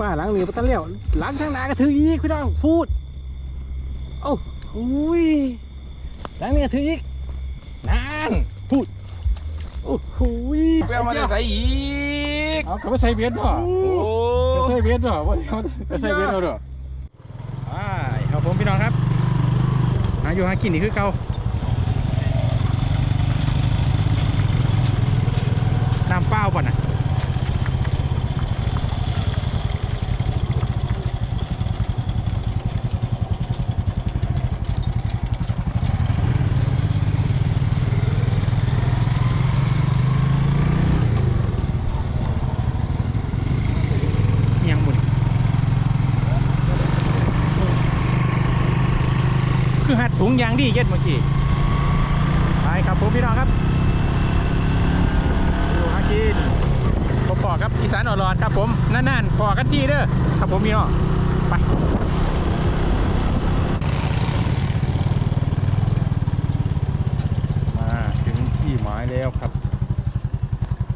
ป้าหลังเหนือปะตะเลี้ยวหลังทางหนาก็ถืออีกพี่น้องพูดโอ้อุ้ยหลังนี้ก็ถืออีกนานพูดโอ้โหยไปเอามาได้ใส่อีกเอากลับไปใส่เบียดบ่โอ้ก็ใส่เบียดบ่ว่าเอาก็ใส่เบียดเอาเด้ออ่าครับผมพี่น้องครับหาอยู่หากินนี่คือเก่าน้ำเปล่าบ่น่ะ ยังหมุนคือหัด ถุงยางดีเย็ดเมื่อกี้ไปครับผมพี่น้องครับดูฮักกินผมปอครับอีสานอ่อนรอนครับผมนั่นๆพอกันทีเด้อครับผมพี่น้องไปมาถึงที่หมายแล้วครับ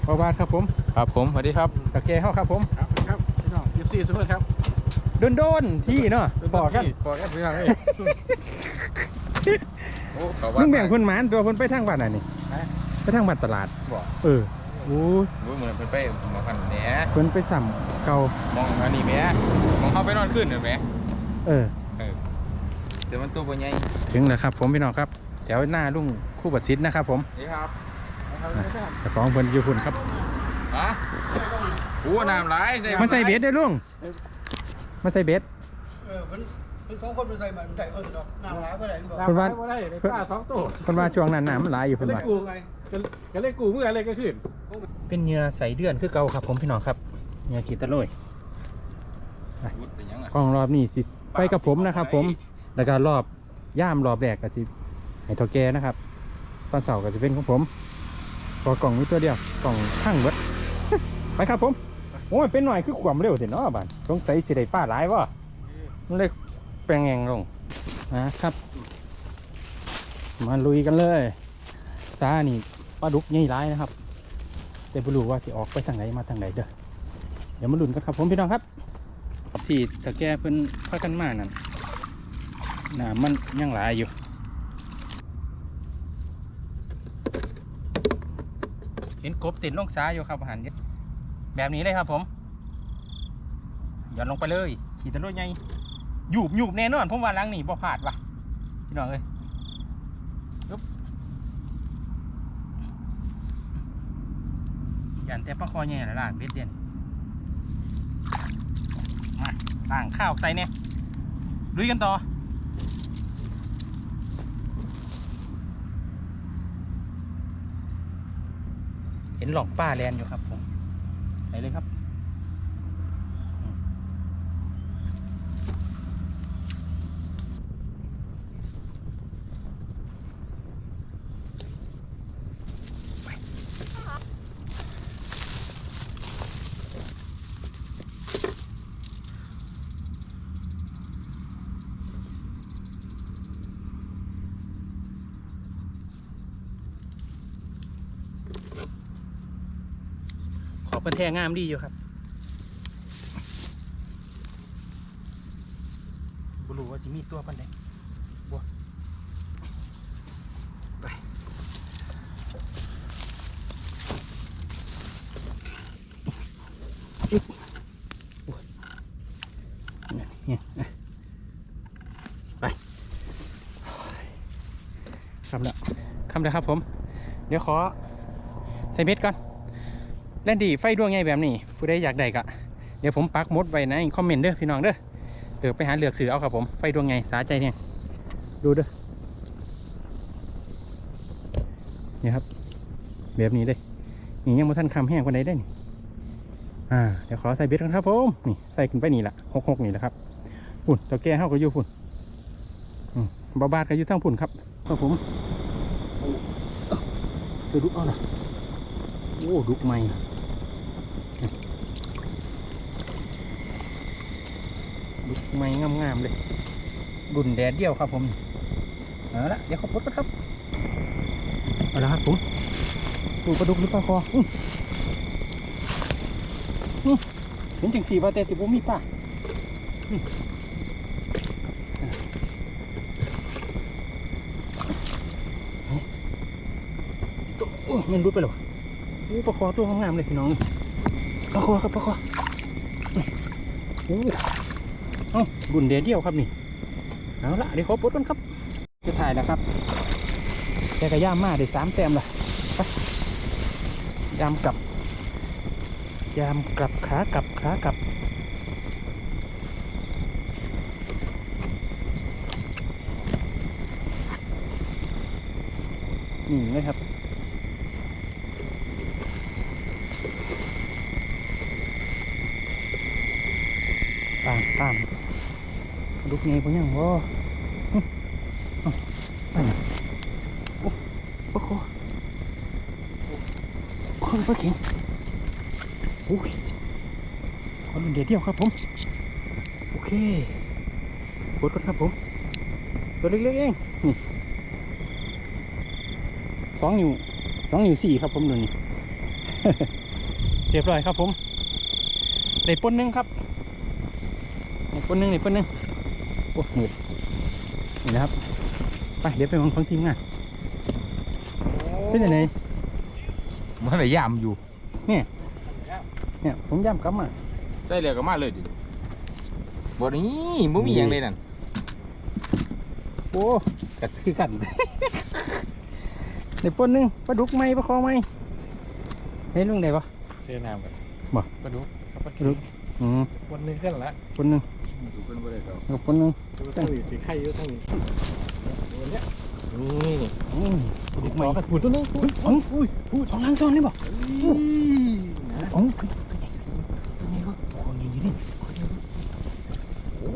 พ่อบาทครับผม ครับผม สวัสดีครับตะแกเข้าครับผม ครับครับพี่น้องยิบซีสุดครับ โดนโดนๆที่เนาะพอกันพอกันพี่น้องเอ้ย โอ้เขามึงแบ่งคนหมานตัวคนไปทางบ้านไหนนี่ฮะไปทางบ้านตลาดบอกเออโอ้ยโอ้ยเหมือนเพิ่นไปหมองกันแหนเพิ่นไปสั่มเก่ามองอันนี้แหมมองเข้าไปนอนขึ้นเห็นไหมเออเดี๋ยวมันตัวบ่ใหญ่ถึงแล้วครับ ผมพี่น้องครับแถวหน้าลุงคู่บัดซิดนะครับ ผมนี่ครับเจ้าของเพิ่นอยู่พุ่นครับฮะโอ้น้ำไหลได้มันใส่เบ็ดได้อลุงมันใส่เบ็ดเออมัน มันสองคนเป็นใส่มันใส่เออเนาะน้ำร้ายบ่ได้บ่เพิ่นว่าบ่ได้ในป้าสองตัวเพิ่นว่าช่วงนั้นน้ำมันหลายอยู่ก็เพิ่นเลยว่ากูไงก็ก็เลยกูเมื่ออะไรก็ขึ้นเป็นเหยื่อใส่เดือนคือเก่าครับผมพี่น้องครับเหยื่อขีดตะโลยวุดเป็นยังไงกล้องรอบนี้สิไปกับผมนะครับ ผมแล้วก็รอบย่ามรอบแรกก็สิให้เท่าแกนะครับ ตอนเสาร์ก็จะเป็นของผมพอกล่องนี้ตัวเดียวกล่องทั้งเบิด ไปครับผม โอ้ยเป็นหน่อยคือความเร็วเห็นเนาะบ้านสงสัยสิได้ป้าหลายวะมันเลยแป ลงแงงลงนะครับ มาลุยกันเลยตานี่ปลาดุกใหญ่ร้ายนะครับ แต่ไม่รู้ว่าสิออกไปทางไหนมาทางไหนเด้อเดี๋ยวมาลุ้นกันครับผมพี่น้องครับที่ตะแก่เพิ่นพากันมานั่นน้ำมันยังหลายอยู่เห็นกบติดลงซ้ายอยู่ครับอาหารเนี่ยแบบนี้เลยครับผมหย่อนลงไปเลยขี่ตะลุยไง หยูบหยูบแน่นอนผมว่าหลังนี่บ่พลาดว่ะพี่น้องเอ้ยปึ๊บยันแต่ปลาคอแง่ละล่างเบ็ดเด่นมาล่างข้าวใส่เนี่ยลุยกันต่อเห็นหลอกป้าแลนอยู่ครับผมไปเลยครับ อเป็นแท่งามดีอยู่ครับบรู้ว่าจะมีตัวปันใดบัวไปอึ๊บโอ้ยเนี่ยเนี่ยอะไปคำแล้วคำแล้วครับผม เดี๋ยวขอใส่เม็ดก่อน แลนดีไฟดวงใหญ่แบบนี้ ผู้ใดอยากได้ก็เดี๋ยวผมปักมดไว้ในคอมเมนต์เด้อพี่น้องเด้อเดี๋ยวไปหาเลือกซื้อเอาครับผมไฟดวงใหญ่สาใจเนี่ยดูเด้อเนี่ยครับ แบบนี้เลยนี่ยังมาท่านคำแห้งคนใดได้นี่อ่าเดี๋ยวขอใส่เบ็ดกันครับผมนี่ใส่ขึ้นไปนี่แหละหกหกนี่แหละครับปุ่นตะแก่เฮาก็อยู่ปุ่นอืมบาบาดก็อยู่ทั้งปุ่นครับครับผมสะดุกเอาล่ะโอ้ดุกใหม่ ดุกใหม่งามๆเลยรุ่นแดดเดียวครับผมเอาละเดี๋ยวเขาพดกันครับเอาละครับผมดูปลาดุกหรือปลาคออื้ออื้อเห็นจังสีว่าแต่สิบ่มีป่าอืมตัวโอ้ยมันรุดไปแล้วโอ้ปลาคอตัวงามๆเลยพี่น้องปลาคอครับปลาคอโอ้ เอ้าบุญเดียวเดียวครับนี่เอาละเดี๋ยวขอปลดกันครับจะถ่ายแล้วครับแต่กระย่ามมาได้สามแต้มละไปยามกลับ ยามกลับขากลับขากลับนี่เลยครับตามตาม ลูกไงพวกยังบ่อื้ออ้าวไปไหนโอ้ปะโคโอ้ยปลาเข็งโอ้ยขอรุ่นเดียวเดียวครับผม โอเคกดก่อนครับผม ตัวเล็กๆเองนี่สองนิ้วสองนิ้วสี่ครับผมดูนี่เรียบร้อยครับผมได้ปนหนึ่งครับนี่คนหนึงนี่คนหนึง โอ้หมืดนี่นะครับ ไปเดี๋ยวไปมองของทีมงานเป็นยังไงมันได้ยามอยู่ เนี่ยผมย้ำกลับมาใส่เหลือก็มาเลยดิบ่นี่บ่มีหยังเลยนั่นโอ้กัดคือกันเดี๋ยวปนหนึงปลาดุกไหมปลาคอไหมเห็นลุงไหนปะเสียน้ำกันบ่ปลาดุกปลาปลาดุกอืมวันหนึงขึ้นละปนหนึง กกับปนหนึงตั้งนี้สีไข่เยอะตั้งนี้ตัวเนี้ยนี่นี่อืมปลาดุกไหมกระถูตัวนึงอุ้ยอุ้ยอุ้ยอุ้ยสองลังซ้อนเลยบ่นะโอ้ยเป็นไงก็คนนี้นี่โอ้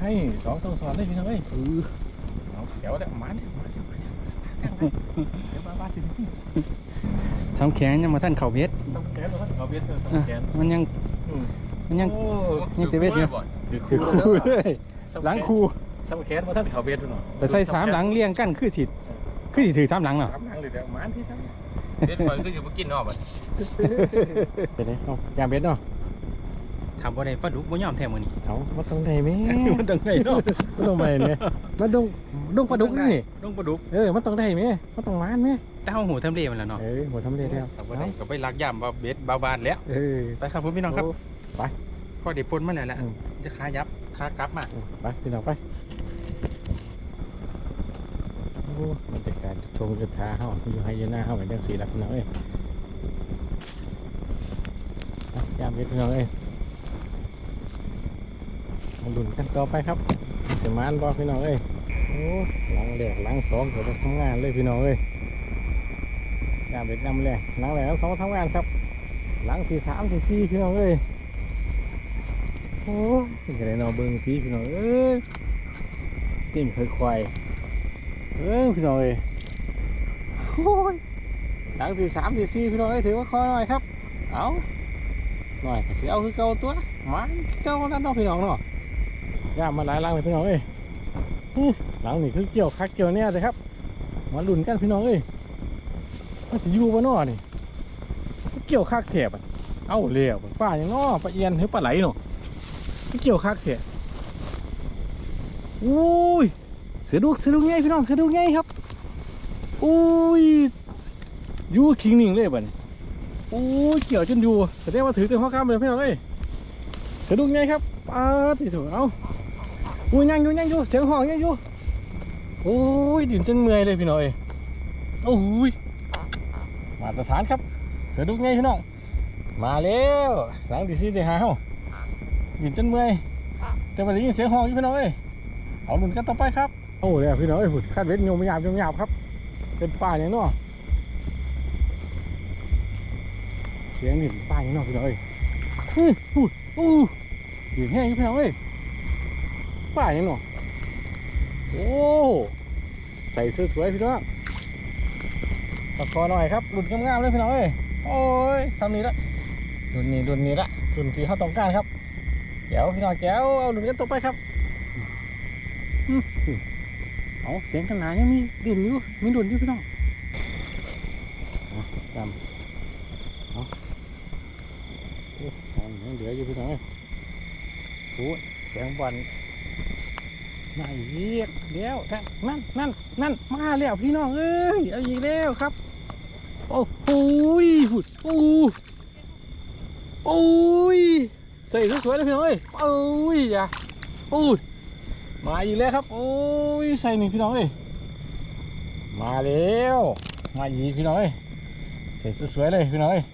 ให้สองตัวสอนได้พี่น้องเอ้ยเออเอาเดี๋ยวเดี๋ยวมาเดี๋ยวมาเดี๋ยวมาเดี๋ยวเดี๋ยวมาบ้าสิสามแขนยังมาท่านเข่าเพชรต้องแขนต้องเขาเบียดเธอต้องอะแขนมันยังอืมมันยังโอ้นี่เตเวทเนี่ย คือคือคู่คู่เลยหลังคู่สามแขนมาท่านเขาเบียดด้วยเนาะแต่ใส่สามหลังเรียงกันคือสิคือสิถือสามหลังเหรอสามหลังเลยเดี๋ยวมาที่ท่านเด็ดข่อยคือสิบ่กินเนาะบัดเป็นไงเอายามเบ็ดเนาะทำบ่ได้ปลาดุกบ่ยอมแท้มื้อนี้เอามาตรงไหนแม่มันต้องได้เนาะมาตรงไหนเนี่ยมาดงดงปลาดุกนี่ดงปลาดุกเออมันต้องได้ไหมมันต้องมานไหมแต่เฮาหูทำเลมันแล้วเนาะเออหมดทำเร็จแล้วทำบ่ได้ก็ไปลักย่ำบ่เบ็ดบ่าวบานแล้วเออไปครับผมพี่น้องครับโไปพอได้ปนมาแล้วแหละอืม จะขายับขากลับมาไปพี่น้องไปโอ้มันเป็นการชมกระทาเฮาอยู่ให้ยืนหน้าเฮาเหมือนจังสีละพี่น้องเอ้ยยามเบ็ดพี่น้องเอ้ยมาลุ้นกันต่อไปครับ จะมานบ่พี่น้องเอ้ยโอ้หลังแรกหลังสองเดี๋ยวทำงานเลยพี่น้องเอ้ยยามเบ็ดนำแรกหลังแหลังสองทำงานครับ หลังที่สามที่สี่พี่น้องเอ้ย อ้ยเป็นไงเนาะเบิ่งพี่พี่น้องเอ้ยติ่งเคยควายเอ้ยพี่น้องเอ้ยโอ้ยหลังที่สามที่สี่พี่น้องเอ้ยถือว่าคอหน่อยครับ เอาหน่อยก็สิเอาคือเก่าตัวมันเก่าแล้วเนาะพี่น้องเนาะย่ามาหลายหลังเลยพี่น้องเอ้ยอื้อหลังนี่คือเกี่ยวคักเกี่ยวเนี่ยเลยครับ มาลุ้นกันพี่น้องเอ้ยมันสิอยู่บ่เนาะนี่เกี่ยวคักเถียบอะเอ้าเลี้ยวป้าอย่างน้อปลาเอียนหรือปลาไหลเนาะ เกี่ยวคักเถียอุ้ยเสือดุกเสือดุกไงพี่น้องเสือดุกไงครับอุ้ยยูคิงนิ่งเลยบัดนี้อุ้ยเกี่ยวจนยูแสดงว่าถือเต็มข้อกล้ามเลยพี่น้องเอ้ยเสือดุกไงครับป้าที่ถูกเอาอุ้ยยังอยู่ยังอยู่เสียงห้องยังอยู่โอ้ยดินจนเมื่อยเลยพี่น้องเอ้ยโอ้ยมาตรฐานครับ เสือดุกไงพี่น้องมาแล้วหลังดีซีดีหาเฮา ยินจนเมื่อยแต่ว่าได้ยินเสียงห้องอยู่พี่น้องเอ้ยเอาหนุนกันต่อไปครับโอ้เนี่ยพี่น้องเอ้ยหุ่นคาดเวทโยมหยาบโยมหยาบครับ เป็นป่าอย่างเน้อเสียงนี่เป็นป่าอย่างเน้อพี่น้องเอ้ยอู้อู้อู้ยิงแห้งอยู่พี่น้องเอ้ยป่าอย่างเน้อโอ้ใส่เสื้อสวยพี่น้องตะคอหน่อยครับหลุดงามๆเลยพี่น้องเอ้ยโอ้ยซ้ำนี้ละรุ่นนี้รุ่นนี้ละรุ่นที่เขาต้องการครับ แจ๋วพี่น้องแจ๋วเอารุ่นกันต่อไปครับอืมเอาเสียงทางไหนยังมีดินอยู่มีดุนอยู่พี่น้องเอาตามเอาโอ้ยเหลืออยู่พี่น้องโอ้ยเสียงบอลมาเยียกเดี๋ยวนั่นนั่นนั่นมาแล้วพี่น้องเอ้ยเอาอีกแล้วครับ โอ้โหหุ่นโอ้โอ้ย ใส่สวยๆเลยพี่น้องเอ้ยโอ้ยอย่าโอ้ยมาอีกแล้วครับ โอ้ยใส่หนึ่งพี่น้องเอ้ยมาแล้วมาอีกพี่น้องเอ้ยใส่สวยๆเลยพี่น้องเอ้ย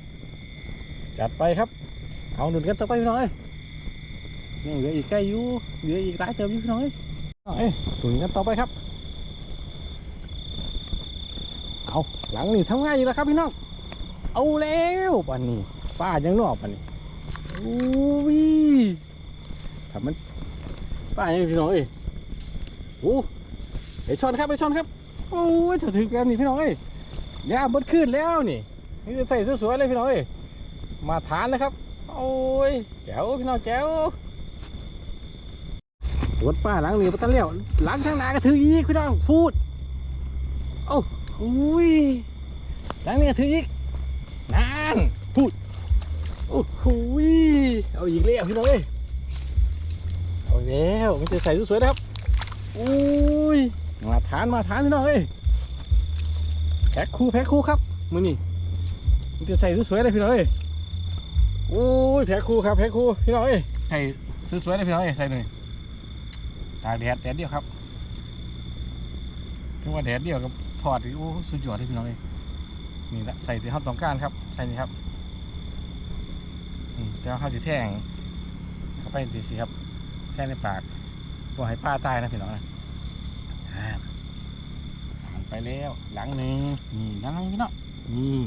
จัดไปครับ เอาหนุนกันต่อไปพี่น้องเอ้ยยังเหลืออีกใกล้อยู่เหลืออีกหลายเติมอยู่พี่น้องเอ้ยเอ้ยหนุนกันต่อไปครับ เอาหลังนี่ทำง่ายอยู่แล้วครับพี่น้องเอาแล้วปันนี้ป้ายังนอกปันนี้ โอ้ยทำมันป้ายังพี่น้องเอ้ยโอ้ไปชอนครับไปชอนครับ โอ้ยถ้าถึงแล้วนี่พี่น้องเอ้ยยาบดขึ้นแล้วนี่นี่ใส่สวยๆเลยพี่น้องเอ้ยมาทานนะครับ โอ้ยแจ๋วพี่น้องแจ๋วรถป้าหลังนี่ปัตตะเลี้ยวหลังข้างหน้าก็ถืออีกพี่น้องพูดอุ้ยล้างนี่ถืออีกนานพูด โอ้โหเอาอีกแล้วพี่น้องเอ้ยเอาแล้วมันจะใส่สวยๆนะครับอุ้ยมาทานมาทานพี่น้องเอ้ยแพ็คคู่แพ็คคู่ครับมือนี่มันจะใส่สวยๆเลยพี่น้องเอ้ยโอ้ยแพ็คคู่ครับแพ็คคู่พี่น้องเอ้ยใส่สวยๆเลยพี่น้องเอ้ยใส่หน่อยตากแดดแดดเดียวครับถึงว่าแดดเดียวกับทอดนี่โอ้สุดยอดเลยพี่น้องเอ้ยนี่แหละใส่ที่เขาต้องการครับใส่นี่ครับ แต่ว่าเขาจะแทงเข้าไปดีสิครับ แทงในปากบ่ให้ป้าตายนะพี่น้องนะอ่าผ่านไปแล้วหลังหนึ่งนี่หลังหนึงพี่น้องนี่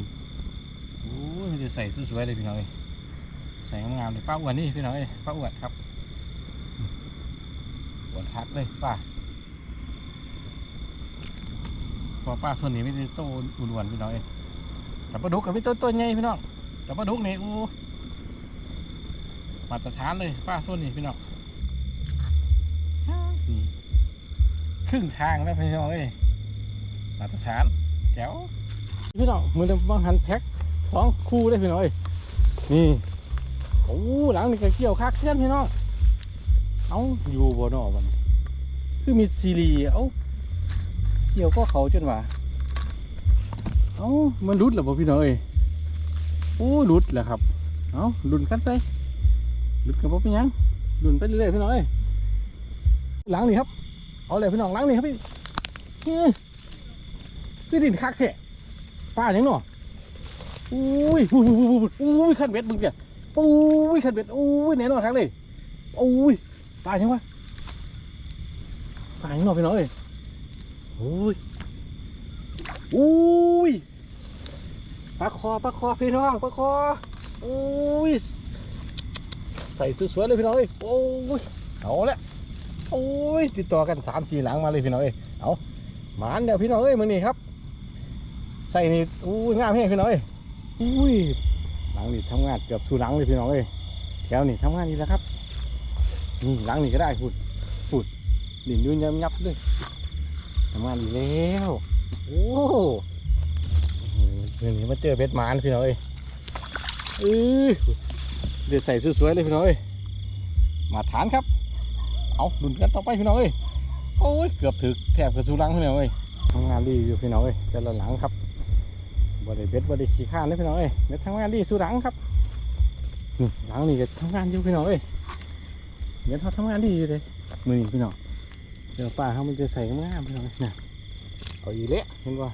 โอ้ยมันจะใส่สวยๆเลยพี่น้องเอ้ยใส่งามๆเลยป้าอ้วนนี่พี่น้องเอ้ยป้าอ้วนครับอ้วนคักเลยป้าพอป้าส่วนนี้ไม่ได้โตอุ่นๆพี่น้องเองแต่ปลาดุกกับพี่ต้นต้นใหญ่พี่น้องแต่ปลาดุกนี่อู้ มาตรฐานเลยป้าส่วนนี้พี่น้องนี่ครึ่งทางแล้วพี่น้องเอ้ยมาตรฐานแจ๋วพี่น้องมือเดิมบางหันแพ็คสองคู่เลยพี่น้องเอ้ยนี่โอ้หลังนี่ก็เกี่ยวคักเพื่อนพี่น้องเอาอยู่บนนอกมันคือมีซีรีส์เอ้าเกี่ยวก็เขาจนว่าเอ้ามันรุดแล้วบ่พี่น้องเอ้ยโอ้รุดแหละครับเอ้ารุนกันไป รุดกับบ่เป็นหยังรุนไปเรื่อยๆพี่น้องเอ้ยหลังนี่ครับเอาเลยพี่น้องหลังนี่ครับพี่เฮ้ยคือดินคักแท้ป้าหยังเนาะอุ้ยอุ้ยอุ้ยอุ้ยอุ้ยขันเบ็ดมึงเนี่ยอุ้ยขันเบ็ดอุ้ยแน่นอนคักเลยอุ้ยป้าหยังวะป้าหยังเนาะพี่น้องเอ้ยโอ้ยอุ้ยปลาคอปลาคอพี่น้องปลาคอโอ้ย ใส่สวยๆเลยพี่น้องเอ้ยโอ้ยเอาละโอ้ยติดต่อกันสามสี่หลังมาเลยพี่น้องเอ้ยเอาหมานเดี๋ยวพี่น้องเอ้ยมือนี่ครับ ใส่นี่อุ้ยงามแห้งพี่น้องเอ้ยอุ้ยหลังนี่ทำงานเกือบสู่หลังเลยพี่น้องเอ้ยแถวนี่ทำงานนี่แหละครับนี่หลังนี่ก็ได้พูดพูดดินอยุ่นยับยับๆเลยทำงานดีแล้วโอ้เดี๋ยวนี้มาเจอเบ็ดหมานพี่น้องเอ้ยเออ เดี๋ยวใส่สวยๆเลยพี่น้องเอ้ยมาฐานครับ เอาดุนกันต่อไปพี่น้องเอ้ยโอ้ยเกือบถึกแทบกระสูหลังพี่น้องเอ้ยทำงานดีอยู่พี่น้องเอ้ยแต่ละหลังครับบ่ได้เบ็ดบ่ได้ขี้ข้านเลยพี่น้องเอ้ยเบ็ดทำงานดีสู้หลังครับนี่หลังนี่ก็ทำงานอยู่พี่น้องเอ้ยเบ็ดเขาทำงานดีอยู่เลยมือนี่พี่น้องเดี๋ยวป้าเขามันจะใส่งามพี่น้องนะเอาอีเละเห็นป่ะ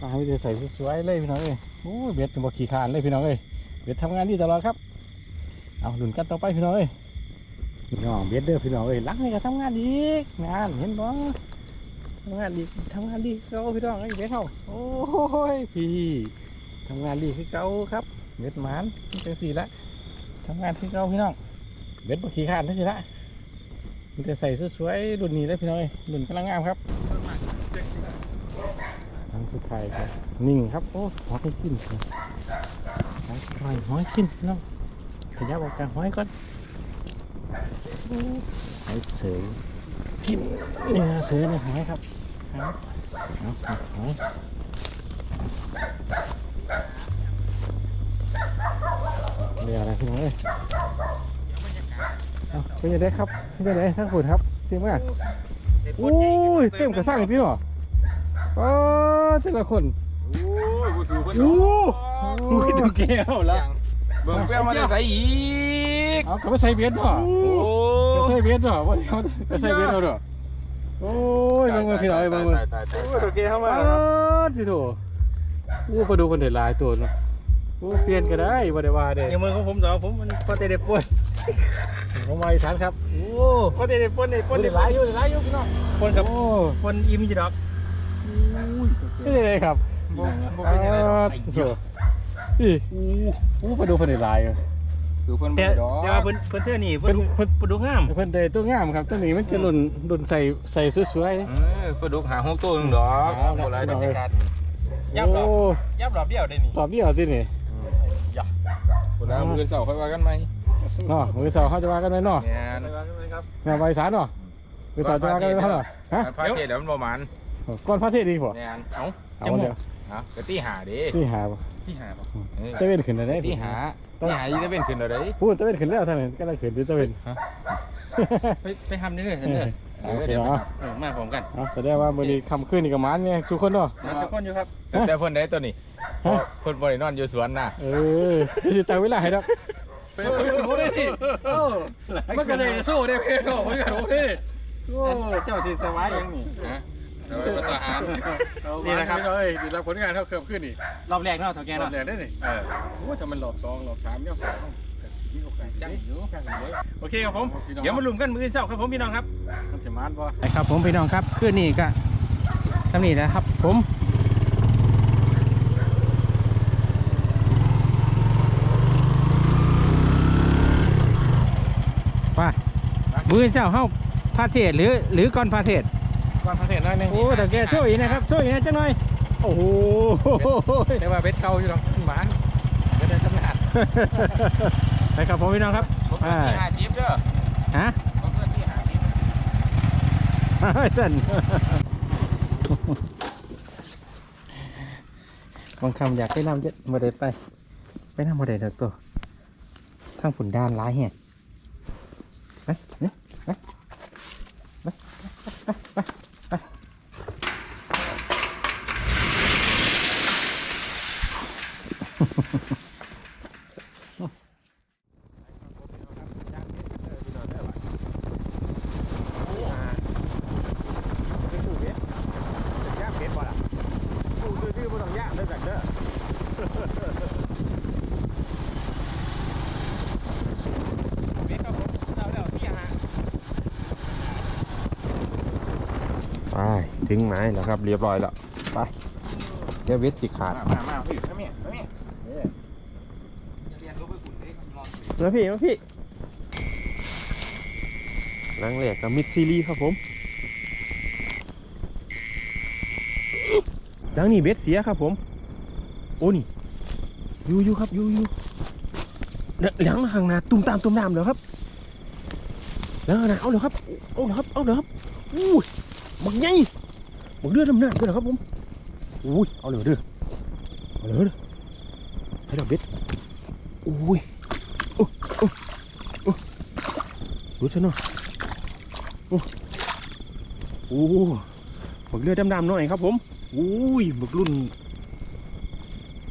ป้าเขามันจะใส่สวยๆเลยพี่น้องเอ้ยโอ้ยเบ็ดเป็นบ่ขี้ขานเลยพี่น้องเอ้ยเบ็ดทำงานดีตลอดครับ เอาหลุนกันต่อไปพี่น้องเอ้ยพี่น้องเบ็ดเด้อพี่น้องเอ้ยหลังนี่ก็ทำงานดีงานเห็นบ่ทำงานดีทำงานดีเขาพี่น้องเอ้เบ็ดเขาโอ้ยพี่ทำงานดีคือเก่าครับเบ็ดหมานจังสี่ละทำงานคือเก่าพี่น้องเบ็ดบ่ขี้ขานทั้งสี่ละมันจะใส่สวยๆรุ่นนี้เลยพี่น้อยรุ่นกำลังงามครับอันสุดท้ายครับนิ่งครับโอ้หอยกินหอยหอยหอยกินพี่น้อง ขยับออกจากหอยก่อนโอ้หอยเสือกินเนื้อเสือในหอยครับเอาเอาเอาหอยโอเคเดี๋ยวอะไรพี่น้องเอ้ยเอาเป็นยังไงครับเป็นยังไงทั้งคนครับเต็มมากโอ้ยเต็มกระสังจริงเหรอโอ้แต่ละคนโอ้ยกูสูบเพิ่นโอ้ดโหตัวแก้วแล้ว เบิ่งเปรี้ยวมาได้ใส่อีกเอากลับไปใส่เบียดป่ะโอ้กลับใส่เบียดป่ะว่าเขาจะใส่เบียดเอาเด้อโอ้ยมึงมาพี่น้อยมึงมึงตายตายตายโอ้ยตัวแก้วเข้ามาที่โถโอ้ปลาดูคนเดือดลายตัวเนาะโอ้เปลี่ยนก็ได้บ่ได้ว่าเด้อย่างมือของผมสองผมมันพอเตเดปวนผมมาอีสานครับโอ้พอเตเดปวนในปคนนเดเดือดลายอยู่เดือดลายอยู่พี่น้องปนกับโอ้ปนอิ่มจีดอกไม่ได้เลยครับบ่บ่เป็นยังไงดอก โถ่อีอู้อู้ปลาดูคนเดือดลายอยู่สูบเพิ่นแต่บ่ได้ดอกแต่ว่าเพิ่นเพิ่นเท่านี้เพิ่เพิ่นนเพิ่นปนดูงามเพิ่นได้ตัวงามครับตัวนี้มันจะหล่นหล่นใส่ใส่สวยเออปลาดุกหาหกตัวหนึงดอกเอาละบ่หลายดอกเอาละยัๆบหรอโอ้ยับรอบเดียวได้นี่ตอบเดียวสินี่บ่ได้มื้อเช้าค่อยว่ากันใหม่เนาะมือสองเขาจะว่ากันไหมเนาะแม่นครับแม่ใบสารเนาะมือสองจะว่ากันไหมเนาะฮะมันพาเทศแล้วมันบ่หมันก้อนพระเทศดีกว่าแม่นเอ้า เอาเดี๋ยวฮะก็ตีหาเด้ที่หาบ่ ตีหาบ่เออตะเวนขึ้นได้ตีหาตีหาอยู่ได้เป็นขึ้นแล้วเด้พูดตะเวนขึ้นแล้วท่านก็ได้ขึ้นด้วยตะเวนไปไปทำเรื่อยๆเอเรื่ออยเอาเดี๋ยวเอาๆเออมาพร้อมกันเอาแสดงว่ามื้อนี้คำขึ้นนี่กับมันเนี่ยทุกคนเนาะมาทุกคนอยู่ครับแต่เพิ่นได้ตัวนี้ฮะเพิ่นบ่ได้นอนอยู่สวนน่ะเออสิตั้งเวลาให้ดอกเพิ่นรู้ได้ดิมันก็เลยสู้ได้เพ่โอ้ยกันโอ้ยเจ้าสิสวายยังนี่ เราเป็นทหารนี่นะครับ เอ้ยดีรับผลงานเท่าเคิมขึ้นนี่รอบแรกเนาะเท่าแกรอเนาะบแรกได้นี่เออ โอ้ถ้ามันรอบสองรอบสามเนี่ยสองมีโอกาสจังอยู่จังเลยโอเคครับผม เดี๋ยวมาลุ้มกันมื้อเช้าครับผมพี่น้องครับ มันจะมานบ่ ครับผมพี่น้องครับคืนนี้ก็ทำนี่นะครับผมว่ามือเจ้าเฮาพาเทศหรือหรือก่อนพาเทศ ก่อนพระเทศน้อยนึงโอ้แต่แกช่วยอีกนะครับช่วยอีกนะจังหน่อยโอ้โห แต่ว่าเบ็ดเก่าอยู่หรอกหมานก็ได้กำนัดไปครับผมพี่น้องครับผมเป็นที่หาทิพย์เด้อฮะ ผมเป็นที่หาทิพย์สั่นบางคำอยากไปนำเยอะมาได้ไป ไปนำมาได้เด็กตัวทางผุนด้านร้ายแห่ไปเนี่ยไปไปไปไปไปไป ถึงไหมแล้วครับ เรียบร้อยแล้วไปเดี๋ยวเวทจิขาดมามามาพี่มาเมียมาเมียเรียนรู้ไปขุนได้ลองมาพี่มาพี่นังแหลกกับมิดซีรีส์ครับผมดังนี้เบ็ดเสียครับผม โอ้นี่อยูอยูครับอยูอยูเดี๋ยวหลังห่างนาตุ้มตามตุ้มตามเดี๋ยวครับหลังหนาเอาเดี๋ยวครับเอาเดี๋ยวครับเอาเดี๋ยวครับอู้ยบักใหญ่ บักเลือดดำน้ำด้วยเหรอครับผมอุ้ยเอาเดี๋ยวเด้อเอาเดี๋ยวเด้อให้ดอกเบ็ดอุ้ยรู้ฉันเนาะโอ้โอ้บักเรือดดำๆหน่อยครับผมอุ้ยบักรุ่น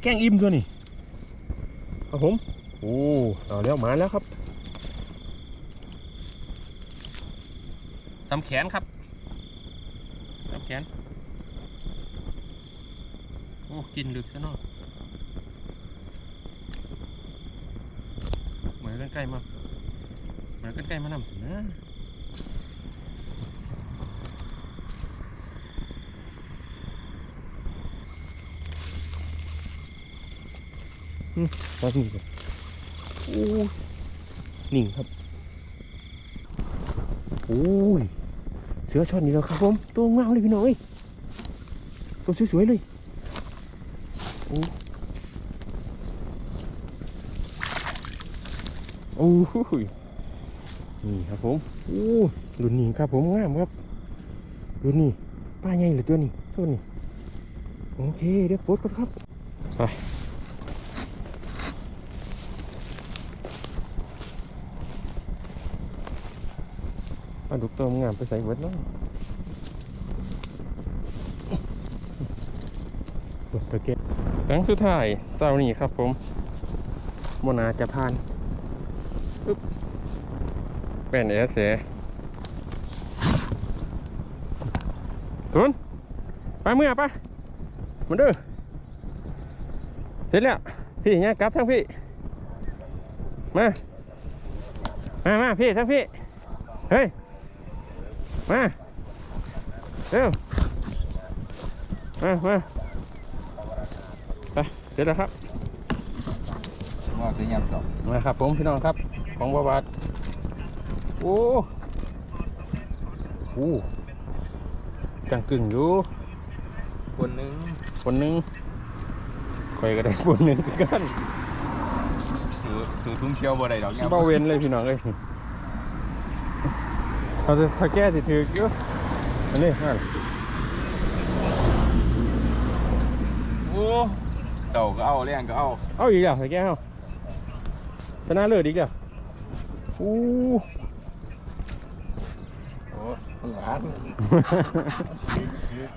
แก้งอิ่มตัวนี่ครับผมโอ้เอาแล้วมาแล้วครับทำแขนครับ แขนโอ้กินลึกซะเนาะเหมือนกันใกล้มาเหมือนกันใกล้มานำนะอืมตอนนี้โอ้ยนิ่งครับโอ้ย เสือช็อตนี่แล้วครับผมตัวงามเลยพี่น้องเอ้ยตัวสวยๆเลยโอ้โอ้ยนี่ครับผมโอ้รุ่นนี้ครับผมงามครับรุ่นนี้ป้าใหญ่เหลือตัวนี้ส่วนนี้โอเคเดี๋ยวปลดก่อนครับไป เอาดุกตัวงามไปใส่เวิร์ดเนาะโอเคครั้งสุดท้ายเจ้านี่ครับผมบนาจะผ่านปึ๊บแป้นเอสเสทุนไปเมื่อปะมันเด้อเสร็จแล้วพี่เนี่ยกลับทั้งพี่ มา มามาพี่ทั้งพี่ เฮ้ย มาเร็วมามาไปเสร็จแล้วครับว่าจะยำสองมาครับผมพี่น้องครับ ของบาวาดโอ้โหจังกึ่งอยู่คนหนึงคนหนึงคอยก็ได้คนหนึ่งคือกันสูสูทุ่งเขียวบ่ได้ดอกยำเบาเวนเลยพี่น้องเอ้ยเขาจะถ้าแก้สิถืออยู่อั นนี้มาโอ้เสาก็เอาแรงก็เอาเอาอีกแล้วถ้าแก้เอาชนะเลิศอีกแล้วอู้โอ้หวาน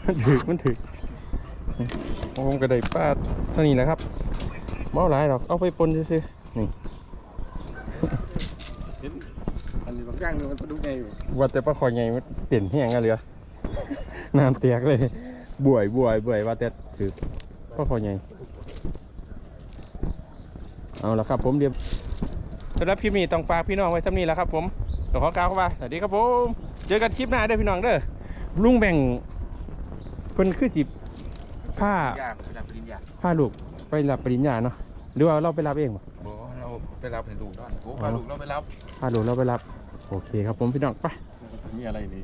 มันถึกมันถึกผมก็ได้ป้าเท่านี้แหละครับเมาหลายหรอกเอาไปปนซื่อๆนี่อันนี้บางอย่างมันปลาดุกไงอยู่ว่าแต่ปลาคอยใหญ่มันเต็นแห้งกันเลย น้ำเตียกเลยบวยบวยบวยว่าแต่ถือปลาคอยใหญ่เอาละครับผมเดี๋ยวสำหรับคลิปนี้ต้องฝากพี่น้องไว้สำนี้แหล้วครับผมต้องขอกล่าวเข้ามาสวัสดีครับผมเจอกันคลิปหน้าเด้อพี่น้องเด้อลุงแบ่งเพิ่นคือจิผ้ายากระดับปริญญาพาลูกไปรับปริญญาเนาะหรือว่าเราไปรับเองบ่บ่เราไปรับให้ลูกด้วยโอ้พาลูกเราไปรับพาลูกเราไปรับ โอเคครับผมพี่น้องไปมีอะไรนี่